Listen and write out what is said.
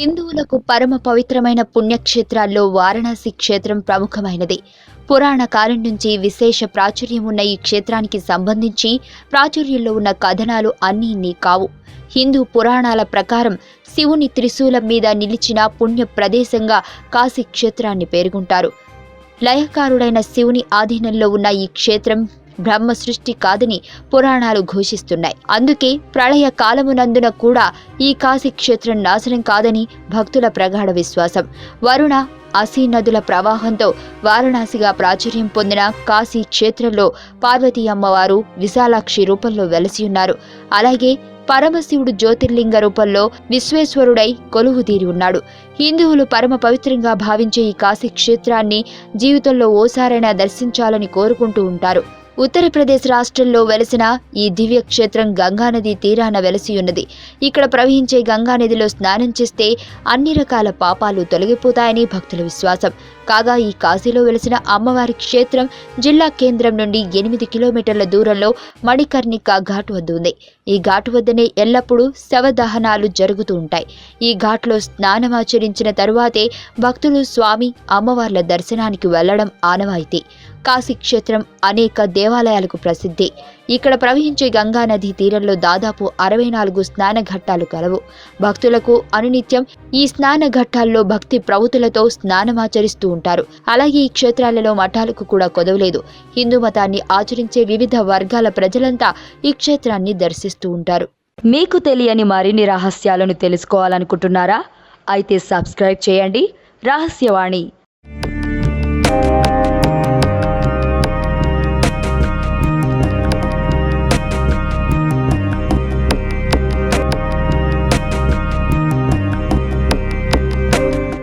హిందువులకు పరమ పవిత్రమైన పుణ్యక్షేత్రాల్లో వారణాసి క్షేత్రం ప్రముఖమైనది. పురాణ కాలం నుంచి విశేష ప్రాచుర్యం ఉన్న ఈ క్షేత్రానికి సంబంధించి ప్రాచుర్యంలో ఉన్న కథనాలు అన్నీ ఇన్ని కావు. హిందూ పురాణాల ప్రకారం శివుని త్రిశూలం మీద నిలిచిన పుణ్య ప్రదేశంగా కాశీ క్షేత్రాన్ని పేర్కొంటారు. లయకారుడైన శివుని ఆధీనంలో ఉన్న ఈ క్షేత్రం బ్రహ్మ సృష్టి కాదని పురాణాలు ఘోషిస్తున్నాయి. అందుకే ప్రళయ కాలమునందున కూడా ఈ కాశీ క్షేత్రం నాశనం కాదని భక్తుల ప్రగాఢ విశ్వాసం. వరుణ అసీ నదుల ప్రవాహంతో వారణాసిగా ప్రాచుర్యం పొందిన కాశీ క్షేత్రంలో పార్వతీ అమ్మవారు విశాలాక్షి రూపంలో వెలసి ఉన్నారు. అలాగే పరమశివుడు జ్యోతిర్లింగ రూపంలో విశ్వేశ్వరుడై కొలువుదీరి ఉన్నాడు. హిందువులు పరమ పవిత్రంగా భావించే ఈ కాశీ క్షేత్రాన్ని జీవితంలో ఓసారైనా దర్శించాలని కోరుకుంటూ ఉంటారు. ఉత్తరప్రదేశ్ రాష్ట్రంలో వెలసిన ఈ దివ్య క్షేత్రం గంగానది తీరాన వెలసి ఉన్నది ఇక్కడ ప్రవహించే గంగానదిలో స్నానం చేస్తే అన్ని రకాల పాపాలు తొలగిపోతాయని భక్తుల విశ్వాసం. కాగా ఈ కాశీలో వెలిసిన అమ్మవారి క్షేత్రం జిల్లా కేంద్రం నుండి ఎనిమిది కిలోమీటర్ల దూరంలో మణికర్ణిక ఘాట్ వద్ద ఉంది. ఈ ఘాటు వద్దనే ఎల్లప్పుడూ శవదహనాలు జరుగుతూ ఉంటాయి. ఈ ఘాట్లో స్నానమాచరించిన తరువాతే భక్తులు స్వామి అమ్మవార్ల దర్శనానికి వెళ్ళడం ఆనవాయితీ. కాశీ క్షేత్రం అనేక దేవాలయాలకు ప్రసిద్ధి. ఇక్కడ ప్రవహించే గంగా నది తీరంలో దాదాపు అరవై నాలుగు స్నాన ఘట్టాలు కలవు. భక్తులకు అనునిత్యం ఈ స్నాన ఘట్టాల్లో భక్తి ప్రవృతులతో స్నానమాచరిస్తూ ఉంటారు. అలాగే ఈ క్షేత్రాలలో మఠాలకు కూడా కొదవలేదు. హిందూ మతాన్ని ఆచరించే వివిధ వర్గాల ప్రజలంతా ఈ క్షేత్రాన్ని దర్శిస్తూ ఉంటారు. మీకు తెలియని మరిన్ని రహస్యాలను తెలుసుకోవాలనుకుంటున్నారా? అయితే సబ్స్క్రైబ్ చేయండి. రహస్యవాణి.